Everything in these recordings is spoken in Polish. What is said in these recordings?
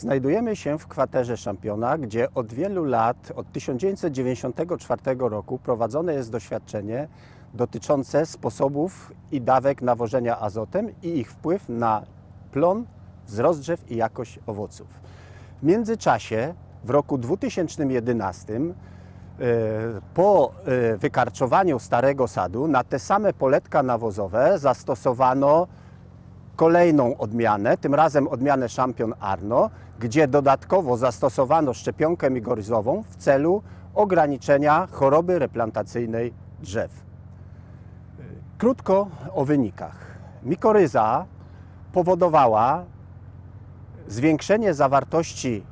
Znajdujemy się w kwaterze szampiona, gdzie od wielu lat, od 1994 roku prowadzone jest doświadczenie dotyczące sposobów i dawek nawożenia azotem i ich wpływ na plon, wzrost drzew i jakość owoców. W międzyczasie, w roku 2011, e, po e, wykarczowaniu starego sadu na te same poletka nawozowe zastosowano kolejną odmianę, tym razem odmianę Champion Arno, gdzie dodatkowo zastosowano szczepionkę migoryzową w celu ograniczenia choroby replantacyjnej drzew. Krótko o wynikach. Mikoryza powodowała zwiększenie zawartości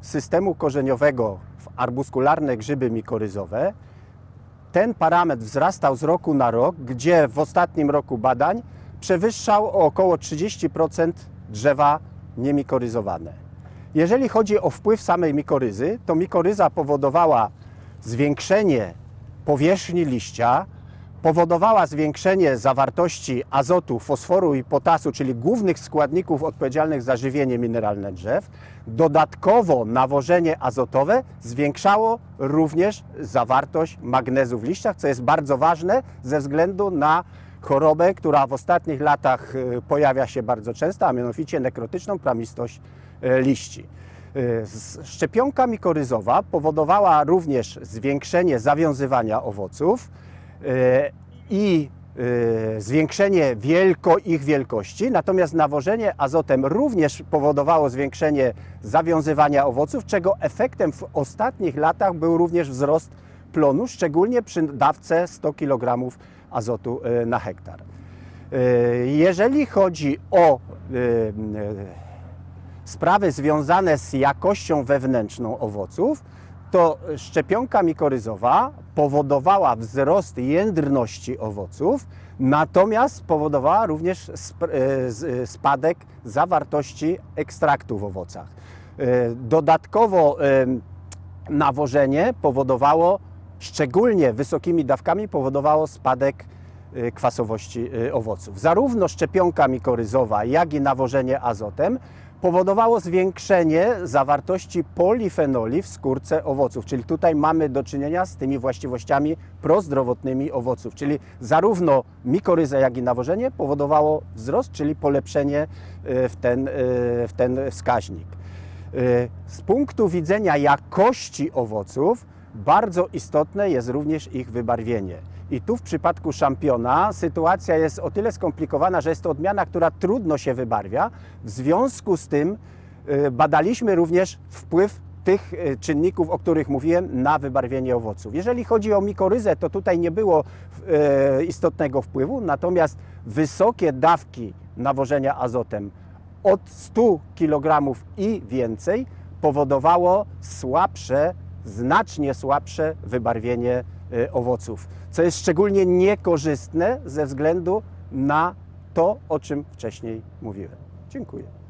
systemu korzeniowego w arbuskularne grzyby mikoryzowe. Ten parametr wzrastał z roku na rok, gdzie w ostatnim roku badań przewyższał o około 30% drzewa niemikoryzowane. Jeżeli chodzi o wpływ samej mikoryzy, to mikoryza powodowała zwiększenie powierzchni liścia, powodowała zwiększenie zawartości azotu, fosforu i potasu, czyli głównych składników odpowiedzialnych za żywienie mineralne drzew. Dodatkowo nawożenie azotowe zwiększało również zawartość magnezu w liściach, co jest bardzo ważne ze względu na chorobę, która w ostatnich latach y, pojawia się bardzo często, a mianowicie nekrotyczną plamistość y, liści. Y, Szczepionka mikoryzowa powodowała również zwiększenie zawiązywania owoców i zwiększenie wielko ich wielkości, natomiast nawożenie azotem również powodowało zwiększenie zawiązywania owoców, czego efektem w ostatnich latach był również wzrost plonu, szczególnie przy dawce 100 kg azotu y, na hektar. Y, Jeżeli chodzi o y, sprawy związane z jakością wewnętrzną owoców, to szczepionka mikoryzowa powodowała wzrost jędrności owoców, natomiast powodowała również spadek zawartości ekstraktu w owocach. Dodatkowo nawożenie powodowało, szczególnie wysokimi dawkami, powodowało spadek y, kwasowości y, owoców. Zarówno szczepionka mikoryzowa, jak i nawożenie azotem powodowało zwiększenie zawartości polifenoli w skórce owoców, czyli tutaj mamy do czynienia z tymi właściwościami prozdrowotnymi owoców, czyli zarówno mikoryza, jak i nawożenie powodowało wzrost, czyli polepszenie y, w ten, w ten wskaźnik. Z punktu widzenia jakości owoców bardzo istotne jest również ich wybarwienie. I tu w przypadku szampiona sytuacja jest o tyle skomplikowana, że jest to odmiana, która trudno się wybarwia. W związku z tym y, badaliśmy również wpływ tych y, czynników, o których mówiłem, na wybarwienie owoców. Jeżeli chodzi o mikoryzę, to tutaj nie było y, istotnego wpływu, natomiast wysokie dawki nawożenia azotem od 100 kg i więcej powodowało słabsze, znacznie słabsze wybarwienie y, owoców, co jest szczególnie niekorzystne ze względu na to, o czym wcześniej mówiłem. Dziękuję.